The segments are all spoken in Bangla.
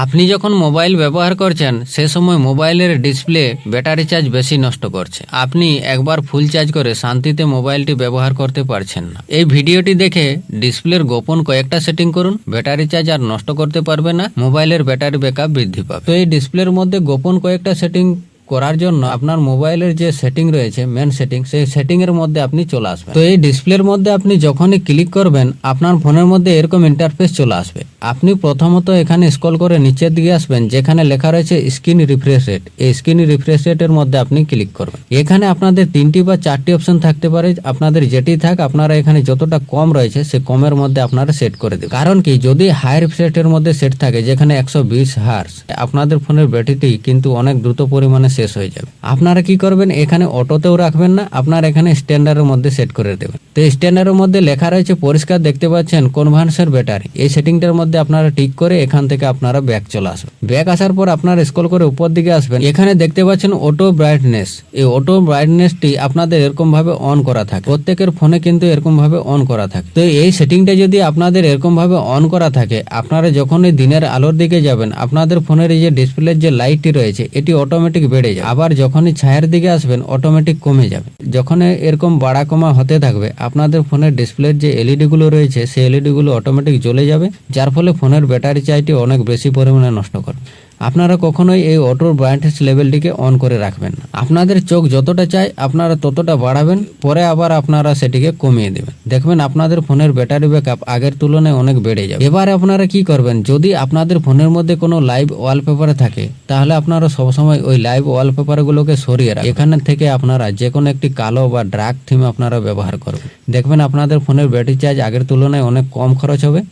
আপনি যখন মোবাইল ব্যবহার করছেন, সে সময় মোবাইলের ডিসপ্লে ব্যাটারি চার্জ বেশি নষ্ট করছে। আপনি একবার ফুল চার্জ করে শান্তিতে মোবাইলটি ব্যবহার করতে পারছেন না। এই ভিডিওটি দেখে ডিসপ্লের গোপন কয়েকটা সেটিং করুন। ব্যাটারি চার্জ আর নষ্ট করতে পারবে না। মোবাইলের ব্যাটারি ব্যাকআপ বৃদ্ধি পাবে। তো এই ডিসপ্লের মধ্যে গোপন কয়েকটা সেটিং করার জন্য আপনার মোবাইলের যে সেটিং রয়েছে মেন সেটিং, সেই সেটিং এর মধ্যে আপনি চলে আসবেন। তো এই ডিসপ্লের মধ্যে আপনি যখনই ক্লিক করবেন, আপনার ফোনের মধ্যে এরকম ইন্টারফেস চলে আসবে। আপনি প্রথমত এখানে স্ক্রল করে নিচের দিকে আসবেন, যেখানে লেখা রয়েছে স্ক্রিন রিফ্রেশ রেট এই স্ক্রিন রিফ্রেশ রেটের মধ্যে আপনি ক্লিক করবেন। এখানে আপনাদের তিনটি বা চারটি অপশন থাকতে পারে। আপনাদের যেটি থাক, আপনারা এখানে যতটা কম রয়েছে, সে কমের মধ্যে আপনারা সেট করে দেবেন। কারণ কি, যদি হাই রিফ্রেশের মধ্যে সেট থাকে, যেখানে একশো বিশ হার্স আপনাদের ফোনের ব্যাটারিটি কিন্তু অনেক দ্রুত পরিমাণে শেষ হয়ে যাবে। আপনারা কি করবেন? এখানে অটোতেও রাখবেন না, আপনার এখানে স্ট্যান্ডার্ডের মধ্যে সেট করে দেবেন। তো স্ট্যান্ডার্ডের মধ্যে লেখা রয়েছে, পরিষ্কার দেখতে পাচ্ছেন কনভান্সের ব্যাটারি এই সেটিংটার মধ্যে আপনারা টিক করে এখান থেকে আপনারা ব্যাক চলে আসবেন ব্যাক আসার পর আপনারা স্ক্রল করে উপর দিকে আসবেন। এখানে দেখতে পাচ্ছেন অটো ব্রাইটনেস এই অটো ব্রাইটনেসটি আপনাদের এরকম ভাবে অন করা থাকে। প্রত্যেকের ফোনে কিন্তু এরকম ভাবে অন করা থাকে। তো এই সেটিংটা যদি আপনাদের এরকম ভাবে অন করা থাকে, আপনারা যখনই দিনের আলোর দিকে যাবেন, আপনাদের ফোনের এই যে ডিসপ্লের যে লাইটটি রয়েছে, এটি অটোমেটিক বেড়ে যাবে। আবার যখনই ছায়ের দিকে আসবেন অটোমেটিক কমে যাবে। যখন এরকম বাড়া কমা হতে থাকবে, আপনাদের ফোনের ডিসপ্লের যে এলইডি গুলো রয়েছে, সেই এলইডি গুলো অটোমেটিক জ্বলে যাবে, যার ফলে ফোনের ব্যাটারি চাইটি অনেক বেশি পরিমাণে নষ্ট করবে। আপনারা কখনোই এই অটোর ব্রাইটনেস লেভেলটিকে অন করে রাখবেন আপনাদের চোখ যতটা চাই আপনারা ততটা বাড়াবেন, পরে আবার আপনারা সেটিকে কমিয়ে দেবেন। দেখবেন আপনাদের ফোনের ব্যাটারি ব্যাকআপ আগের তুলনায় অনেক বেড়ে যাবে। এবারে আপনারা কি করবেন, যদি আপনাদের ফোনের মধ্যে কোনো লাইভ ওয়ালপেপারে থাকে, তাহলে আপনারা সবসময় ওই লাইভ ওয়ালপেপারগুলোকে সরিয়ে রাখবেন। এখানে থেকে আপনারা যে কোনো একটি কালো বা ড্রাক থিম আপনারা ব্যবহার করবেন। দেখবেন আপনাদের ফোনের ব্যাটারি চার্জ আগের তুলনায় অনেক কম খরচ হবে।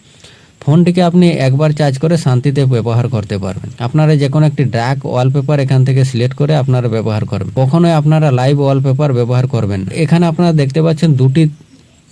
ফোনটিকে আপনি একবার চার্জ করে শান্তিতে ব্যবহার করতে পারবেন আপনারা যে কোনো একটি ড্রাক ওয়ালপেপার এখান থেকে সিলেক্ট করে আপনারা ব্যবহার করবেন কখনোই আপনারা লাইভ ওয়ালপেপার ব্যবহার করবেন। এখানে আপনারা দেখতে পাচ্ছেন দুটি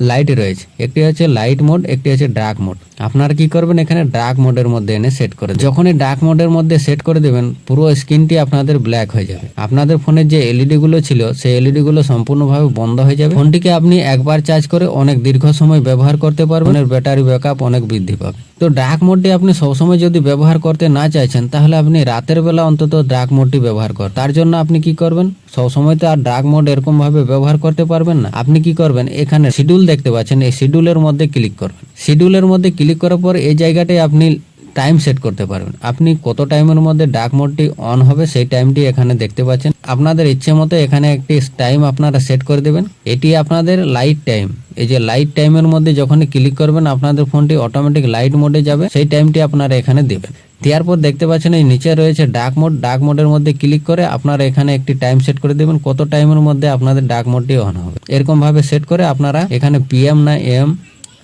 লাইট রয়েছে। একটি হচ্ছে লাইট মোড একটি হচ্ছে ডার্ক মোড আপনারা কি করবেন, এখানে ডার্ক মোডের মধ্যে এনে সেট করে। যখনই ডার্ক মোডের মধ্যে সেট করে দেবেন, পুরো স্ক্রিনটি আপনাদের ব্ল্যাক হয়ে যাবে। আপনাদের ফোনের যে এলইডি গুলো ছিল, সেই এলইডি গুলো সম্পূর্ণভাবে বন্ধ হয়ে যাবে। ফোনটিকে আপনি একবার চার্জ করে অনেক দীর্ঘ সময় ব্যবহার করতে পারবেন। এর ব্যাটারি ব্যাকআপ অনেক বৃদ্ধি পাবে। তো ডার্ক মোডটি আপনি সবসময় যদি ব্যবহার করতে না চাইছেন, তাহলে আপনি রাতের বেলা অন্তত ডার্ক মোডটি ব্যবহার কর। তার জন্য আপনি কি করবেন? সবসময় তো আর ডার্ক মোড এরকমভাবে ব্যবহার করতে পারবেন না। আপনি কি করবেন? এখানে শিডিউল দেখতে পাচ্ছেন। এই শিডিউলের মধ্যে ক্লিক করবেন। শিডিউলের মধ্যে ক্লিক করার পর এই জায়গাটায় আপনি টাইম সেট করতে পারবেন। আপনি কত টাইমের মধ্যে ডার্ক মোডটি অন হবে সেই টাইমটি এখানে দেখতে পাচ্ছেন। আপনাদের ইচ্ছে মতো এখানে একটি টাইম আপনারা সেট করে দেবেন। এটি আপনাদের লাইট টাইম এই যে লাইট টাইমের মধ্যে যখনই ক্লিক করবেন, আপনাদের ফোনটি অটোমেটিক লাইট মোডে যাবে। সেই টাইমটি আপনারা এখানে দেবেন। দেওয়ার পর দেখতে পাচ্ছেন এই নিচে রয়েছে ডার্ক মোড ডার্ক মোডের মধ্যে ক্লিক করে আপনারা এখানে একটি টাইম সেট করে দেবেন। কত টাইমের মধ্যে আপনাদের ডার্ক মোডটি অন হবে। এরকম ভাবে সেট করে আপনারা এখানে পিএম না এম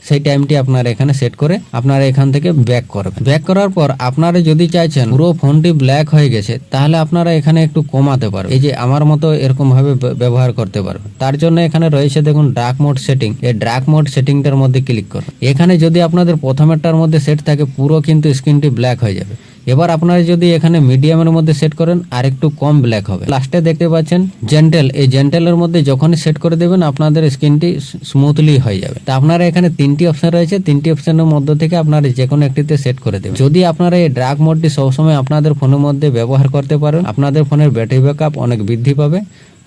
সেই টাইমটি আপনারা এখানে সেট করে আপনারা এখান থেকে ব্যাক করবেন। ব্যাক করার পর আপনারা যদি চাইছেন পুরো ফোনটি ব্ল্যাক হয়ে গেছে, তাহলে আপনারা এখানে একটু কমাতে পারবেন। এই যে আমার মতো এরকম ভাবে ব্যবহার করতে পারবেন। তার জন্য এখানে রয়েছে দেখুন ডার্ক মোড সেটিং এই ডার্ক মোড সেটিংটার মধ্যে ক্লিক করুন। এখানে যদি আপনাদের প্রথমেরটার মধ্যে সেট থাকে, পুরো কিন্তু স্ক্রিনটি ব্ল্যাক হয়ে যাবে। এবার আপনারা যদি এখানে মিডিয়ামের মধ্যে সেট করেন আর একটু কম ব্ল্যাক হবে। লাস্টে দেখতে পাচ্ছেন জেন্টেল এই জেন্টেলের মধ্যে যখনই সেট করে দেবেন, আপনাদের স্কিনটি স্মুথলি হয়ে যাবে। তা আপনারা এখানে তিনটি অপশন রয়েছে। তিনটি অপশনের মধ্যে থেকে আপনারা যে কোনো একটিতে সেট করে দেবেন। যদি আপনারা এই ড্রাগ মোডটি সবসময় আপনাদের ফোনের মধ্যে ব্যবহার করতে পারেন, আপনাদের ফোনের ব্যাটারি ব্যাকআপ অনেক বৃদ্ধি পাবে।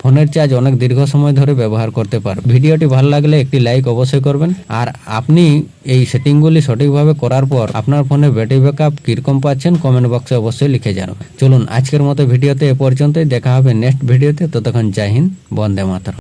ফোনের চার্জ অনেক দীর্ঘ সময় ধরে ব্যবহার করতে পারবে ভিডিওটি ভালো লাগলে একটি লাইক অবশ্যই করবেন। আর আপনি এই সেটিংগুলি সঠিকভাবে করার পর আপনার ফোনে ব্যাটারি ব্যাকআপ কীরকম পাচ্ছেন কমেন্ট বক্সে অবশ্যই লিখে জানাবেন চলুন আজকের মতো ভিডিওতে এ পর্যন্তই, দেখা হবে নেক্সট ভিডিওতে, ততক্ষণ জয় হিন্দ, বন্দে মাতরম।